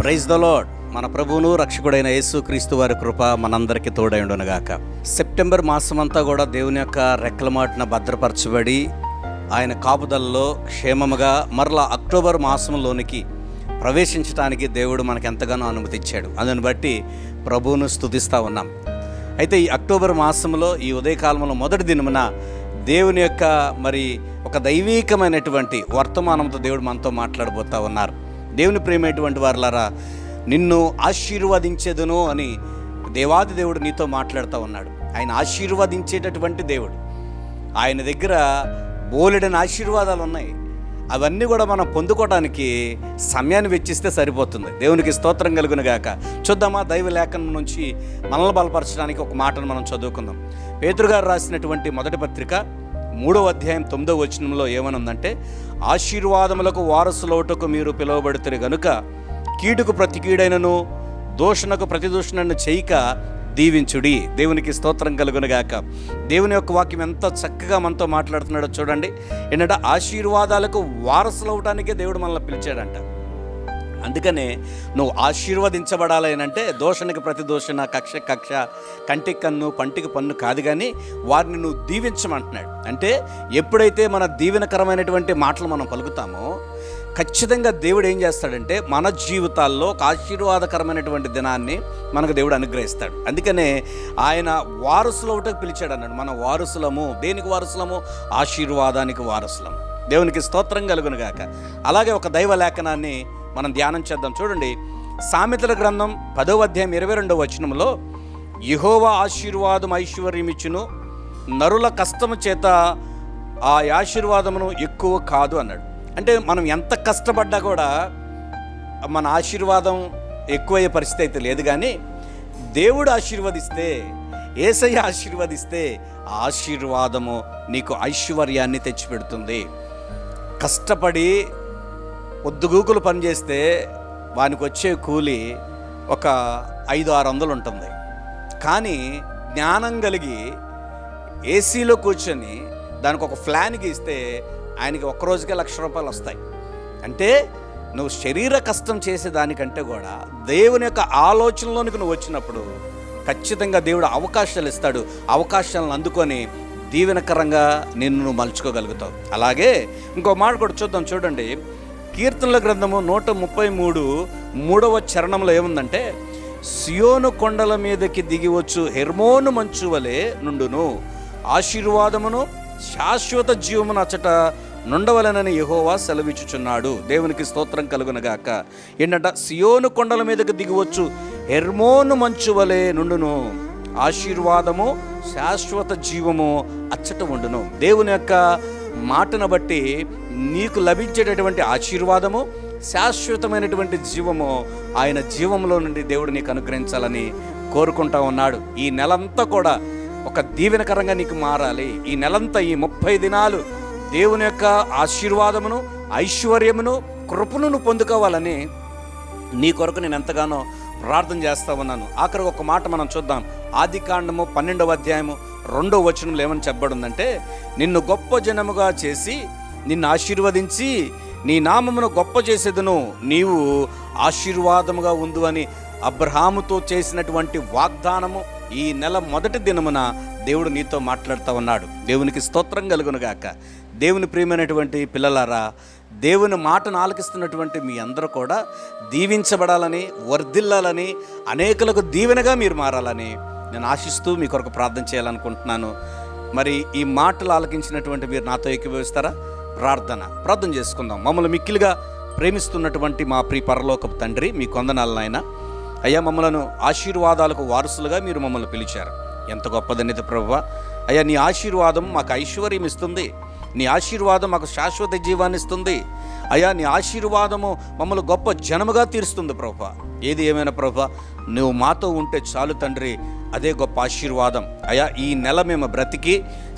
Praise the lord మన ప్రభువును రక్షకుడైన యేసు క్రీస్తు వారి కృప మనందరికీ తోడైండునగాక సెప్టెంబర్ మాసమంతా కూడా దేవుని యొక్క రెక్కల మాటున భద్రపరచబడి ఆయన కాపుదలలో క్షేమముగా మరలా అక్టోబర్ మాసంలోనికి ప్రవేశించడానికి దేవుడు మనకు ఎంతగానో అనుమతి ఇచ్చాడు అందుని బట్టి ప్రభువును స్తుతిస్తూ ఉన్నాం. అయితే ఈ అక్టోబర్ మాసంలో ఈ ఉదయకాలంలో మొదటి దినమున దేవుని యొక్క మరి ఒక దైవీకమైనటువంటి వర్తమానంతో దేవుడు మనతో మాట్లాడబోతూ ఉన్నారు. దేవుని ప్రేమైనటువంటి వారులారా నిన్ను ఆశీర్వదించేదును అని దేవాది దేవుడు నీతో మాట్లాడుతూ ఉన్నాడు. ఆయన ఆశీర్వదించేటటువంటి దేవుడు. ఆయన దగ్గర బోలెడని ఆశీర్వాదాలు ఉన్నాయి. అవన్నీ కూడా మనం పొందుకోవడానికి సమయాన్ని వెచ్చిస్తే సరిపోతుంది. దేవునికి స్తోత్రం కలుగును గాక. చూద్దామా దైవ లేఖనం నుంచి మనల్ని బలపరచడానికి ఒక మాటను మనం చదువుకుందాం. పేతురుగారు రాసినటువంటి మొదటి పత్రిక మూడవ అధ్యాయం తొమ్మిదవ వచనంలో ఏమనుందంటే ఆశీర్వాదములకు వారసులోటకు మీరు పిలువబడుతుంది గనుక కీడుకు ప్రతి కీడైనను దూషణకు ప్రతి దూషణను చేయక దీవించుడి. దేవునికి స్తోత్రం కలుగునుగాక దేవుని యొక్క వాక్యం ఎంత చక్కగా మనతో మాట్లాడుతున్నాడో చూడండి. ఏంటంటే ఆశీర్వాదాలకు వారసులు అవటానికే దేవుడు మనల్ని పిలిచాడంట. అందుకనే నువ్వు ఆశీర్వదించబడాలి అంటే దోషణకి ప్రతి దోషణ కక్ష కక్ష కంటికి కన్ను పంటికి పన్ను కాదు కానీ వారిని నువ్వు దీవించమంటున్నాడు. అంటే ఎప్పుడైతే మన దీవెనకరమైనటువంటి మాటలు మనం పలుకుతామో ఖచ్చితంగా దేవుడు ఏం చేస్తాడంటే మన జీవితాల్లో ఒక ఆశీర్వాదకరమైనటువంటి దినాన్ని మనకు దేవుడు అనుగ్రహిస్తాడు. అందుకనే ఆయన వారసులు ఒకటి పిలిచాడు అన్నాడు. మన వారసులము దేనికి వారసులము? ఆశీర్వాదానికి వారసులం. దేవునికి స్తోత్రం కలుగును గాక. అలాగే ఒక దైవ లేఖనాన్ని మనం ధ్యానం చేద్దాం. చూడండి సామెతల గ్రంథం పదవ అధ్యాయం ఇరవై రెండవ వచనంలో యహోవ ఆశీర్వాదం ఐశ్వర్యమిచ్చును నరుల కష్టము చేత ఆ ఆశీర్వాదమును ఎక్కువ కాదు అన్నాడు. అంటే మనం ఎంత కష్టపడ్డా కూడా మన ఆశీర్వాదం ఎక్కువయ్యే పరిస్థితి అయితే లేదు కానీ దేవుడు ఆశీర్వదిస్తే ఏసయ్య ఆశీర్వదిస్తే ఆశీర్వాదము నీకు ఐశ్వర్యాన్ని తెచ్చిపెడుతుంది. కష్టపడి పొద్దుగూకులు పనిచేస్తే వానికి వచ్చే కూలి ఒక ఐదు ఆరు వందలు ఉంటుంది. కానీ జ్ఞానం కలిగి ఏసీలో కూర్చొని దానికి ఒక ప్లాన్ గీస్తే ఆయనకి ఒక్క రోజుకే లక్ష రూపాయలు వస్తాయి. అంటే నువ్వు శరీర కష్టం చేసే దానికంటే కూడా దేవుని యొక్క ఆలోచనలోనికి నువ్వు వచ్చినప్పుడు ఖచ్చితంగా దేవుడు అవకాశాలు ఇస్తాడు. అవకాశాలను అందుకొని దీవెనకరంగా నిన్ను నువ్వు మలుచుకోగలుగుతావు. అలాగే ఇంకో మాట కూడా చూద్దాం చూడండి. కీర్తనల గ్రంథము నూట ముప్పై మూడు మూడవ చరణంలో ఏముందంటే సియోను కొండల మీదకి దిగివచ్చు హెర్మోను మంచు వలె నుండును. ఆశీర్వాదమును శాశ్వత జీవమును అచ్చట నుండవలనని యహోవా సెలవిచ్చుచున్నాడు. దేవునికి స్తోత్రం కలుగునగాక. ఏంటంట? సియోను కొండల మీదకి దిగివచ్చు హెర్మోను మంచు వలె నుండును. ఆశీర్వాదము శాశ్వత జీవము అచ్చట ఉండును. దేవుని యొక్క మాటను బట్టి నీకు లభించేటటువంటి ఆశీర్వాదము శాశ్వతమైనటువంటి జీవము ఆయన జీవంలో నుండి దేవుడు నీకు అనుగ్రహించాలని కోరుకుంటా ఉన్నాడు. ఈ నెలంతా కూడా ఒక దీవెనకరంగా నీకు మారాలి. ఈ నెలంతా ఈ ముప్పై దినాలు దేవుని యొక్క ఆశీర్వాదమును ఐశ్వర్యమును కృపను పొందుకోవాలని నీ కొరకు నేను ఎంతగానో ప్రార్థన చేస్తా ఉన్నాను. ఆఖరికి ఒక మాట మనం చూద్దాం. ఆది కాండము పన్నెండవ అధ్యాయము రెండవ వచనంలో ఏమని చెప్పబడిందంటే నిన్ను గొప్ప జనముగా చేసి నిన్ను ఆశీర్వదించి నీ నామమును గొప్ప చేసేదును నీవు ఆశీర్వాదముగా ఉందు అని అబ్రహాముతో చేసినటువంటి వాగ్దానము ఈ నెల మొదటి దినమున దేవుడు నీతో మాట్లాడుతూ ఉన్నాడు. దేవునికి స్తోత్రం కలుగునుగాక దేవుని ప్రియమైనటువంటి పిల్లలారా దేవుని మాటను ఆలకిస్తున్నటువంటి మీ అందరూ కూడా దీవించబడాలని వర్ధిల్లాలని అనేకులకు దీవెనగా మీరు మారాలని నేను ఆశిస్తూ మీ కొరకు ప్రార్థన చేయాలనుకుంటున్నాను. మరి ఈ మాటలు ఆలకించినటువంటి మీరు నాతో ఏకీభవిస్తారా? ప్రార్థన. ప్రార్థన చేసుకుందాం. మమ్మల్ని మిక్కిలిగా ప్రేమిస్తున్నటువంటి మా ప్రియ పరలోకపు తండ్రి మీ కొందనాలు నాయన. అయ్యా మమ్మలను ఆశీర్వాదాలకు వారసులుగా మీరు మమ్మల్ని పిలిచారు. ఎంత గొప్పదనేది ప్రభువ. అయ్యా నీ ఆశీర్వాదం మాకు ఐశ్వర్యం ఇస్తుంది. నీ ఆశీర్వాదం మాకు శాశ్వత జీవాన్ని ఇస్తుంది. అయ్యా నీ ఆశీర్వాదము మమ్మల్ని గొప్ప జనముగా తీరుస్తుంది ప్రభా. ఏది ఏమైనా ప్రభా నువ్వు మాతో ఉంటే చాలు తండ్రి అదే గొప్ప ఆశీర్వాదం. అయ్యా ఈ నెల మేము బ్రతికి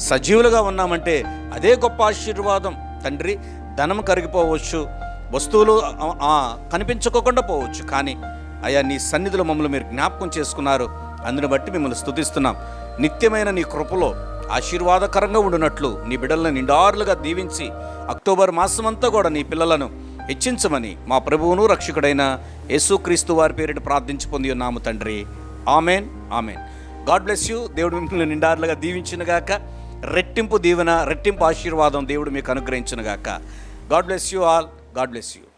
సజీవులుగా ఉన్నామంటే అదే గొప్ప ఆశీర్వాదం. తండ్రి ధనం కరిగిపోవచ్చు వస్తువులు కనిపించుకోకుండా పోవచ్చు. కానీ అయ్యా నీ సన్నిధిలో మమ్మల్ని మీరు జ్ఞాపకం చేసుకున్నారు. అందుని బట్టి మిమ్మల్ని స్థుతిస్తున్నాం నిత్యమైన నీ కృపలో ఆశీర్వాదకరంగా ఉండునట్లు నీ బిడ్డలను నిండారులుగా దీవించి అక్టోబర్ మాసమంతా కూడా నీ పిల్లలను హెచ్చించమని మా ప్రభువును రక్షకుడైన యేసుక్రీస్తు వారి పేరిట ప్రార్థించి పొంది ఉన్నాము తండ్రి. Amen amen. God bless you. దేవుడు మిమ్మల్ని నిండారులుగా దీవించినగాక రెట్టింపు దీవెన రెట్టింపు ఆశీర్వాదం దేవుడు మీకు అనుగ్రహించినగాక God bless you all. God bless you.